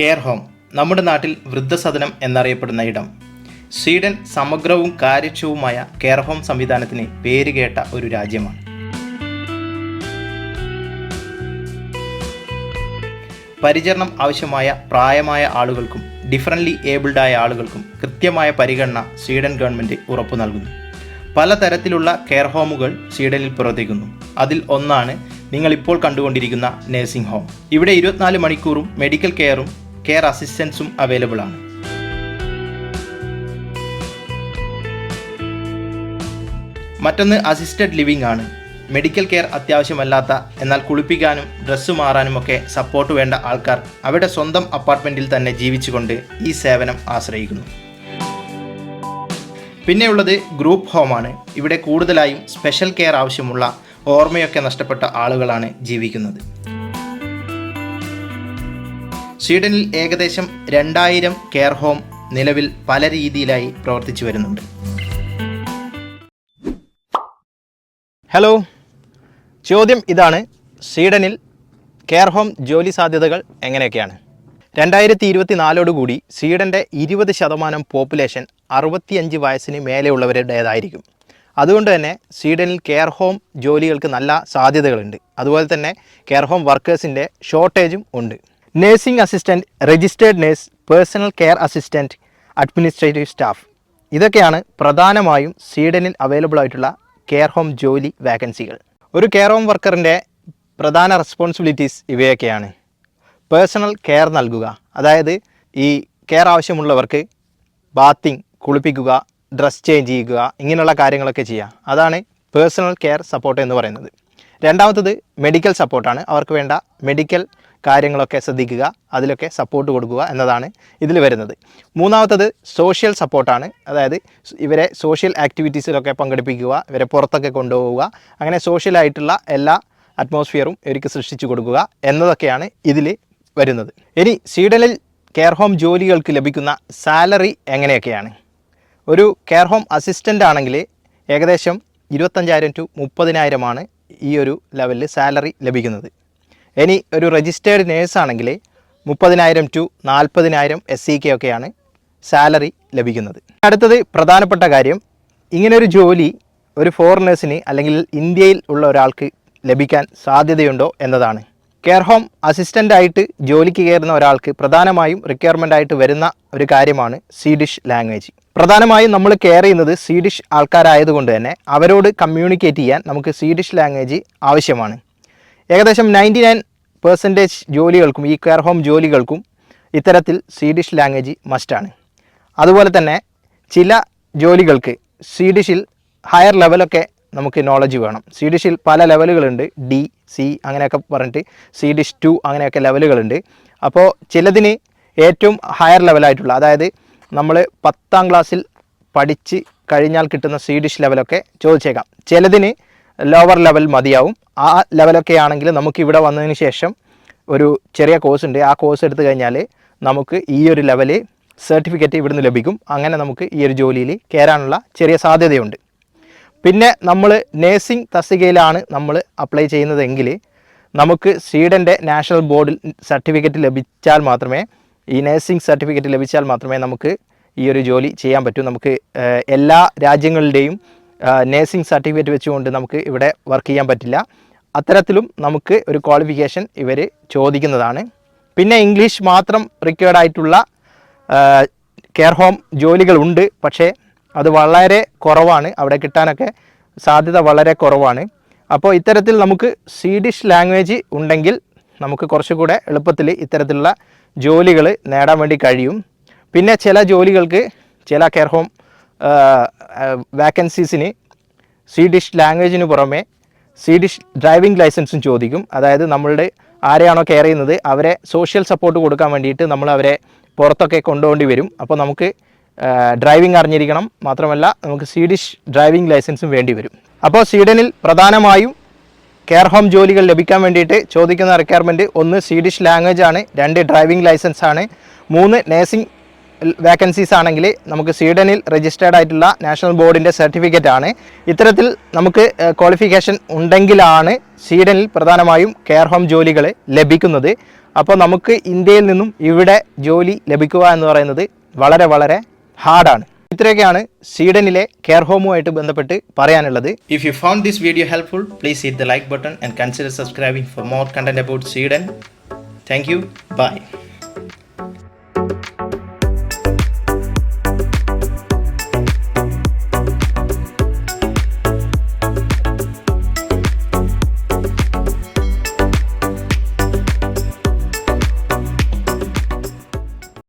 Care home നമ്മുടെ നാട്ടിൽ വൃദ്ധസദനം എന്നറിയപ്പെടുന്ന ഇടം. സ്വീഡൻ സമഗ്രവും കാര്യക്ഷവുമായ കെയർ ഹോം സംവിധാനത്തിന് പേരുകേട്ട ഒരു രാജ്യമാണ്. പരിചരണം ആവശ്യമായ പ്രായമായ ആളുകൾക്കും ഡിഫറന്റ്ലി ഏബിൾഡായ ആളുകൾക്കും കൃത്യമായ പരിഗണന സ്വീഡൻ ഗവൺമെന്റ് ഉറപ്പു നൽകുന്നു. പലതരത്തിലുള്ള കെയർ ഹോമുകൾ സ്വീഡനിൽ പ്രവർത്തിക്കുന്നു. അതിൽ ഒന്നാണ് നിങ്ങളിപ്പോൾ കണ്ടുകൊണ്ടിരിക്കുന്ന നഴ്സിംഗ് ഹോം ഇവിടെ ഇരുപത്തിനാല് മണിക്കൂറും മെഡിക്കൽ കെയറും കെയർ അസിസ്റ്റൻസും അവൈലബിൾ ആണ് മറ്റൊന്ന് അസിസ്റ്റഡ് ലിവിംഗ് ആണ്. മെഡിക്കൽ കെയർ അത്യാവശ്യമല്ലാത്ത എന്നാൽ കുളിപ്പിക്കാനും ഡ്രസ്സ് മാറാനും ഒക്കെ സപ്പോർട്ട് വേണ്ട ആൾക്കാർ അവരുടെ സ്വന്തം അപ്പാർട്ട്മെന്റിൽ തന്നെ ജീവിച്ചുകൊണ്ട് ഈ സേവനം ആശ്രയിക്കുന്നു. പിന്നെയുള്ളത് ഗ്രൂപ്പ് ഹോമാണ് ഇവിടെ കൂടുതലായും സ്പെഷ്യൽ കെയർ ആവശ്യമുള്ള ഓർമ്മയൊക്കെ നഷ്ടപ്പെട്ട ആളുകളാണ് ജീവിക്കുന്നത്. സ്വീഡനിൽ ഏകദേശം രണ്ടായിരം കെയർ ഹോം നിലവിൽ പല രീതിയിലായി പ്രവർത്തിച്ചു വരുന്നുണ്ട്. ഹലോ ചോദ്യം ഇതാണ്. സ്വീഡനിൽ കെയർ ഹോം ജോലി സാധ്യതകൾ എങ്ങനെയൊക്കെയാണ്? രണ്ടായിരത്തി ഇരുപത്തി നാലോടുകൂടി സ്വീഡന്റെ ഇരുപത് ശതമാനം പോപ്പുലേഷൻ അറുപത്തിയഞ്ച് വയസ്സിന് മേലെയുള്ളവരുടേതായിരിക്കും അതുകൊണ്ട് തന്നെ സ്വീഡനിൽ കെയർ ഹോം ജോലികൾക്ക് നല്ല സാധ്യതകളുണ്ട്. അതുപോലെ തന്നെ കെയർ ഹോം വർക്കേഴ്സിന്റെ ഷോർട്ടേജും ഉണ്ട്. Nursing assistant registered nurse personal care assistant administrative staff ഇതൊക്കെയാണ് പ്രധാനമായും സ്വീഡനിൽ അവൈലബിൾ ആയിട്ടുള്ള കെയർ ഹോം ജോലി വാക്കൻസികൾ ഒരു കെയർ ഹോം വർക്കറിന്റെ പ്രധാന റെസ്പോൺസിബിലിറ്റീസ് ഇവയൊക്കെയാണ്. പേഴ്സണൽ കെയർ നൽകുക. അതായത് ഈ കെയർ ആവശ്യമുള്ളവർക്ക് ബാത്തിങ് കുളിപ്പിക്കുക ഡ്രസ് ചേഞ്ച് ചെയ്യുക ഇങ്ങനെയുള്ള കാര്യങ്ങളൊക്കെ ചെയ്യുക. അതാണ് പേഴ്സണൽ കെയർ സപ്പോർട്ട് എന്ന് പറയുന്നത്. രണ്ടാമത്തത് മെഡിക്കൽ സപ്പോർട്ടാണ് അവർക്ക് വേണ്ട മെഡിക്കൽ കാര്യങ്ങളൊക്കെ ശ്രദ്ധിക്കുക അതിലൊക്കെ സപ്പോർട്ട് കൊടുക്കുക എന്നതാണ് ഇതിൽ വരുന്നത്. മൂന്നാമത്തത് സോഷ്യൽ സപ്പോർട്ടാണ് അതായത് ഇവരെ സോഷ്യൽ ആക്ടിവിറ്റീസിലൊക്കെ പങ്കെടുപ്പിക്കുക ഇവരെ പുറത്തൊക്കെ കൊണ്ടുപോവുക അങ്ങനെ സോഷ്യലായിട്ടുള്ള എല്ലാ അറ്റ്മോസ്ഫിയറും ഇവർക്ക് സൃഷ്ടിച്ചു കൊടുക്കുക എന്നതൊക്കെയാണ് ഇതിൽ വരുന്നത്. ഇനി സീഡലിൽ കെയർ ഹോം ജോലികൾക്ക് ലഭിക്കുന്ന സാലറി എങ്ങനെയൊക്കെയാണ്? ഒരു കെയർ ഹോം അസിസ്റ്റന്റ് ആണെങ്കിൽ ഏകദേശം ഇരുപത്തഞ്ചായിരം ടു മുപ്പതിനായിരമാണ് ഈ ഒരു ലെവലിൽ സാലറി ലഭിക്കുന്നത്. ഇനി ഒരു രജിസ്റ്റേർഡ് നേഴ്സാണെങ്കിൽ മുപ്പതിനായിരം ടു നാൽപ്പതിനായിരം എസ് സി കെ ഒക്കെയാണ് സാലറി ലഭിക്കുന്നത്. അടുത്തത് പ്രധാനപ്പെട്ട കാര്യം ഇങ്ങനൊരു ജോലി ഒരു ഫോറിനേഴ്സിന് അല്ലെങ്കിൽ ഇന്ത്യയിൽ ഉള്ള ഒരാൾക്ക് ലഭിക്കാൻ സാധ്യതയുണ്ടോ എന്നതാണ്. കെയർ ഹോം അസിസ്റ്റന്റായിട്ട് ജോലിക്ക് കയറുന്ന ഒരാൾക്ക് പ്രധാനമായും റിക്വയർമെന്റ് ആയിട്ട് വരുന്ന ഒരു കാര്യമാണ് സ്വീഡിഷ് ലാംഗ്വേജ് പ്രധാനമായും നമ്മൾ കെയർ ചെയ്യുന്നത് സ്വീഡിഷ് ആൾക്കാരായതുകൊണ്ട് തന്നെ അവരോട് കമ്മ്യൂണിക്കേറ്റ് ചെയ്യാൻ നമുക്ക് സ്വീഡിഷ് ലാംഗ്വേജ് ആവശ്യമാണ്. ഏകദേശം നയന്റി നയൻ പെർസെന്റേജ് ജോലികൾക്കും ഈ കെയർ ഹോം ജോലികൾക്കും ഇത്തരത്തിൽ സ്വീഡിഷ് ലാംഗ്വേജ് മസ്റ്റാണ് അതുപോലെ തന്നെ ചില ജോലികൾക്ക് സ്വീഡിഷിൽ ഹയർ ലെവലൊക്കെ നമുക്ക് നോളജ് വേണം. സ്വീഡിഷിൽ പല ലെവലുകളുണ്ട് ഡി സി അങ്ങനെയൊക്കെ പറഞ്ഞിട്ട് സ്വീഡിഷ് ടു അങ്ങനെയൊക്കെ ലെവലുകളുണ്ട് അപ്പോൾ ചിലതിന് ഏറ്റവും ഹയർ ലെവലായിട്ടുള്ള അതായത് നമ്മൾ പത്താം ക്ലാസ്സിൽ പഠിച്ച് കഴിഞ്ഞാൽ കിട്ടുന്ന സ്വീഡിഷ് ലെവലൊക്കെ ചോദിച്ചേക്കാം. ചിലതിന് ലോവർ ലെവൽ മതിയാവും. ആ ലെവലൊക്കെ ആണെങ്കിൽ നമുക്ക് ഇവിടെ വന്നതിന് ശേഷം ഒരു ചെറിയ കോഴ്സ് ഉണ്ട്. ആ കോഴ്സ് എടുത്തു കഴിഞ്ഞാൽ നമുക്ക് ഈ ഒരു ലെവൽ സർട്ടിഫിക്കറ്റ് ഇവിടുന്ന് ലഭിക്കും. അങ്ങനെ നമുക്ക് ഈ ഒരു ജോലിയിൽ കയറാനുള്ള ചെറിയ സാധ്യതയുണ്ട്. പിന്നെ നമ്മൾ നേഴ്സിംഗ് തസ്തികയിലാണ് നമ്മൾ അപ്ലൈ ചെയ്യുന്നതെങ്കിൽ നമുക്ക് സ്വീഡന്റെ നാഷണൽ ബോർഡിൽ സർട്ടിഫിക്കറ്റ് ലഭിച്ചാൽ മാത്രമേ ഈ നേഴ്സിംഗ് സർട്ടിഫിക്കറ്റ് ലഭിച്ചാൽ മാത്രമേ നമുക്ക് ഈ ഒരു ജോലി ചെയ്യാൻ പറ്റൂ. നമുക്ക് എല്ലാ രാജ്യങ്ങളുടെയും നേഴ്സിംഗ് സർട്ടിഫിക്കറ്റ് വെച്ചുകൊണ്ട് നമുക്ക് ഇവിടെ വർക്ക് ചെയ്യാൻ പറ്റില്ല. അത്തരത്തിലും നമുക്ക് ഒരു ക്വാളിഫിക്കേഷൻ ഇവർ ചോദിക്കുന്നതാണ്. പിന്നെ ഇംഗ്ലീഷ് മാത്രം റിക്വയർഡ് ആയിട്ടുള്ള കെയർ ഹോം ജോലികളുണ്ട് പക്ഷേ അത് വളരെ കുറവാണ്. അവിടെ കിട്ടാനൊക്കെ സാധ്യത വളരെ കുറവാണ്. അപ്പോൾ ഇത്തരത്തിൽ നമുക്ക് സ്വീഡിഷ് ലാംഗ്വേജ് ഉണ്ടെങ്കിൽ നമുക്ക് കുറച്ചുകൂടെ എളുപ്പത്തിൽ ഇത്തരത്തിലുള്ള ജോലികൾ നേടാൻ വേണ്ടി കഴിയും. പിന്നെ ചില ജോലികൾക്ക് ചില കെയർ ഹോം വാക്കൻസീസിന് സ്വീഡിഷ് ലാംഗ്വേജിന് പുറമെ സ്വീഡിഷ് ഡ്രൈവിംഗ് ലൈസൻസും ചോദിക്കും. അതായത് നമ്മളുടെ ആരെയാണോ കെയർ ചെയ്യുന്നത് അവരെ സോഷ്യൽ സപ്പോർട്ട് കൊടുക്കാൻ വേണ്ടിയിട്ട് നമ്മൾ അവരെ പുറത്തൊക്കെ കൊണ്ടുപോകേണ്ടി വരും. അപ്പോൾ നമുക്ക് ഡ്രൈവിംഗ് അറിഞ്ഞിരിക്കണം. മാത്രമല്ല നമുക്ക് സ്വീഡിഷ് ഡ്രൈവിംഗ് ലൈസൻസും വേണ്ടി വരും. അപ്പോൾ സ്വീഡനിൽ പ്രധാനമായും കെയർ ഹോം ജോലികൾ ലഭിക്കാൻ വേണ്ടിയിട്ട് ചോദിക്കുന്ന റിക്വയർമെന്റ് ഒന്ന് സ്വീഡിഷ് ലാംഗ്വേജ് ആണ് രണ്ട് ഡ്രൈവിംഗ് ലൈസൻസ് ആണ് മൂന്ന് നേഴ്സിംഗ് വാക്കൻസീസ് ആണെങ്കിൽ നമുക്ക് സ്വീഡനിൽ രജിസ്റ്റേർഡ് ആയിട്ടുള്ള നാഷണൽ ബോർഡിന്റെ സർട്ടിഫിക്കറ്റ് ആണ്. ഇത്തരത്തിൽ നമുക്ക് ക്വാളിഫിക്കേഷൻ ഉണ്ടെങ്കിലാണ് സ്വീഡനിൽ പ്രധാനമായും കെയർ ഹോം ജോലികൾ ലഭിക്കുന്നത്. അപ്പോൾ നമുക്ക് ഇന്ത്യയിൽ നിന്നും ഇവിടെ ജോലി ലഭിക്കുക എന്ന് പറയുന്നത് വളരെ വളരെ ഹാർഡാണ് ഇത്രയൊക്കെയാണ് സ്വീഡനിലെ കെയർ ഹോമുമായിട്ട് ബന്ധപ്പെട്ട് പറയാനുള്ളത്. If you found this video helpful please hit the like button and consider subscribing for more content about Sweden thank you bye